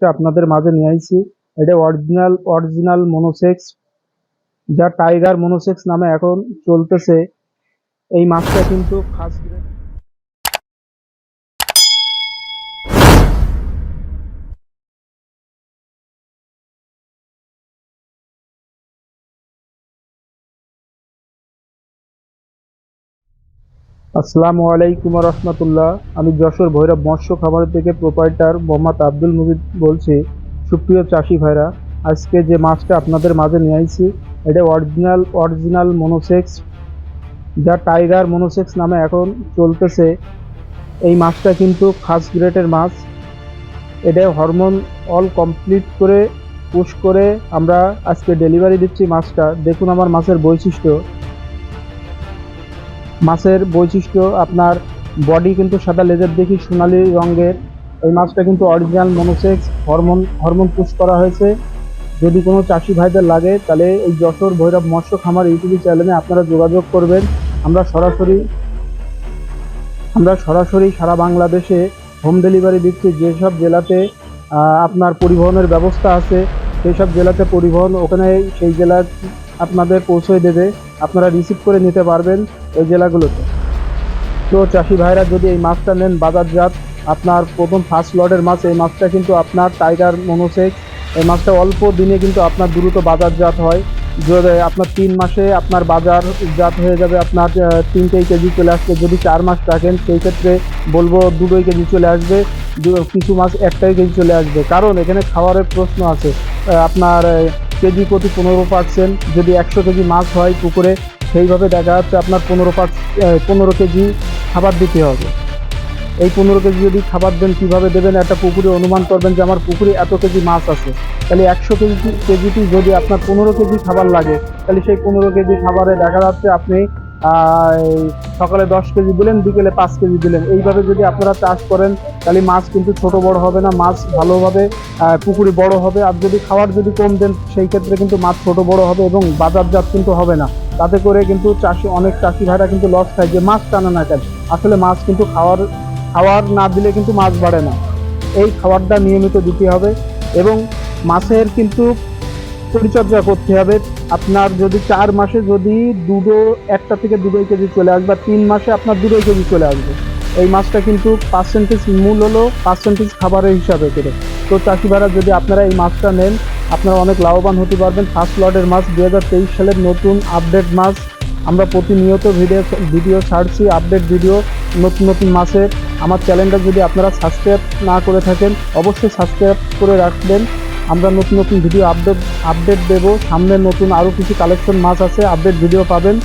আপনাদের মাঝে নিয়ে আইছি। এটা অরিজিনাল অরিজিনাল মনোসেক্স যা টাইগার মনোসেক্স নামে এখন চলতেছে। এই মাছটা কিন্তু ফার্স্ট grade- আসসালামু আলাইকুম রহমতুল্লাহ। আমি যশোর ভৈরব মৎস্য খামার থেকে প্রোপাইটার মোহাম্মদ আব্দুল মুজিদ বলছি। সুপ্রিয় চাষি ভাইরা, আজকে যে মাছটা আপনাদের মাঝে নিয়ে আইছি, এটা অরিজিনাল অরিজিনাল মনোসেক্স, যা টাইগার মনোসেক্স নামে এখন চলতেছে। এই মাছটা কিন্তু ফার্স্ট গ্রেডের মাছ। এটা হরমোন অল কমপ্লিট করে পুশ করে আমরা আজকে ডেলিভারি দিচ্ছি মাছটা। দেখুন আমার মাছের বৈশিষ্ট্য। মাছের বৈশিষ্ট্য, আপনার বডি কিন্তু সাদা লেজার দেখি সোনালি রঙের। এই মাছটা কিন্তু original monosex hormone hormone push করা হয়েছে। যদি কোনো চাষি ভাইদের লাগে, তাহলে এই যশোর ভৈরব মৎস্য খামার ইউটিউব চ্যানেলে আপনারা যোগাযোগ করবেন। আমরা সরাসরি আমরা সরাসরি সারা বাংলাদেশে হোম ডেলিভারি দিচ্ছি। যেসব জেলাতে আপনার পরিবহনের ব্যবস্থা আছে সেই সব জেলাতে পরিবহন, ওখানে সেই জেলা আপনাদের পৌঁছে দেবে, আপনারা রিসিভ করে নিতে পারবেন ওই জেলাগুলোতে। তো চাষি ভাইরা, যদি এই মাছটা নেন বাজারজাত, আপনার প্রথম ফার্স্ট লটের মাছ, এই মাছটা কিন্তু আপনার টাইগার মনোসেক্স এই মাছটা অল্প দিনে কিন্তু আপনার দ্রুত বাজারজাত হয়। আপনার তিন মাসে আপনার বাজার জাত হয়ে যাবে, আপনার তিনটেই কেজি চলে আসবে। যদি চার মাস রাখেন সেই ক্ষেত্রে বলব দুটোই কেজি চলে আসবে কিছু মাছ একটাই কেজি চলে আসবে। কারণ এখানে খাবারের প্রশ্ন আছে। আপনার কেজি প্রতি পনেরো পার্সেন্ট যদি একশো কেজি মাছ হয় পুকুরে, সেইভাবে দেখা যাচ্ছে আপনার পনেরো পার্স পনেরো কেজি খাবার দিতে হবে। এই পনেরো কেজি যদি খাবার দেন, কীভাবে দেবেন? একটা পুকুরে অনুমান করবেন যে আমার পুকুরে এত কেজি মাছ আছে। তাহলে একশো কেজি কেজিটি যদি আপনার পনেরো কেজি খাবার লাগে, তাহলে সেই পনেরো কেজি খাবারে দেখা যাচ্ছে আপনি সকালে দশ কেজি দিলেন, বিকেলে পাঁচ কেজি দিলেন। এইভাবে যদি আপনারা চাষ করেন, তাহলে মাছ কিন্তু ছোট বড় হবে না, মাছ ভালোভাবে পুকুরে বড় হবে। আর যদি খাবার যদি কম দেন, সেই ক্ষেত্রে কিন্তু মাছ ছোট বড় হবে এবং বাজারজাত কিন্তু হবে না। তাতে করে কিন্তু চাষি, অনেক চাষি ভাইরা কিন্তু লস খায় যে মাছ টানে না কেন। আসলে মাছ কিন্তু খাওয়ার খাওয়ার না দিলে কিন্তু মাছ বাড়ে না। এই খাবারটা নিয়মিত দিতে হবে এবং মাছের কিন্তু পরিচর্যা করতে হবে। আপনার যদি চার মাসে যদি দুটো একটা থেকে দুটোই কেজি চলে আসবে তিন মাসে আপনার দুটোই কেজি চলে আসবে। এই মাছটা কিন্তু পার্সেন্টেজ মূল হলো পার্সেন্টেজ খাবারের হিসাবে করে। তো চাষিভাইরা যদি আপনারা এই মাছটা নেন, আপনারা অনেক লাভবান হতে পারবেন। ফার্স্ট লটের মাছ দু হাজার তেইশ সালের নতুন আপডেট মাছ। আমরা প্রতিনিয়ত ভিডিও ভিডিও ছাড়ছি আপডেট ভিডিও নতুন নতুন মাছের আমার চ্যানেলটা যদি আপনারা সাবস্ক্রাইব না করে থাকেন, অবশ্যই সাবস্ক্রাইব করে রাখবেন। আমরা নতুন নতুন ভিডিও আপডেট আপডেট দেবো। সামনে নতুন আরও কিছু কালেকশন মাছ আছে আপডেট ভিডিও পাবেন।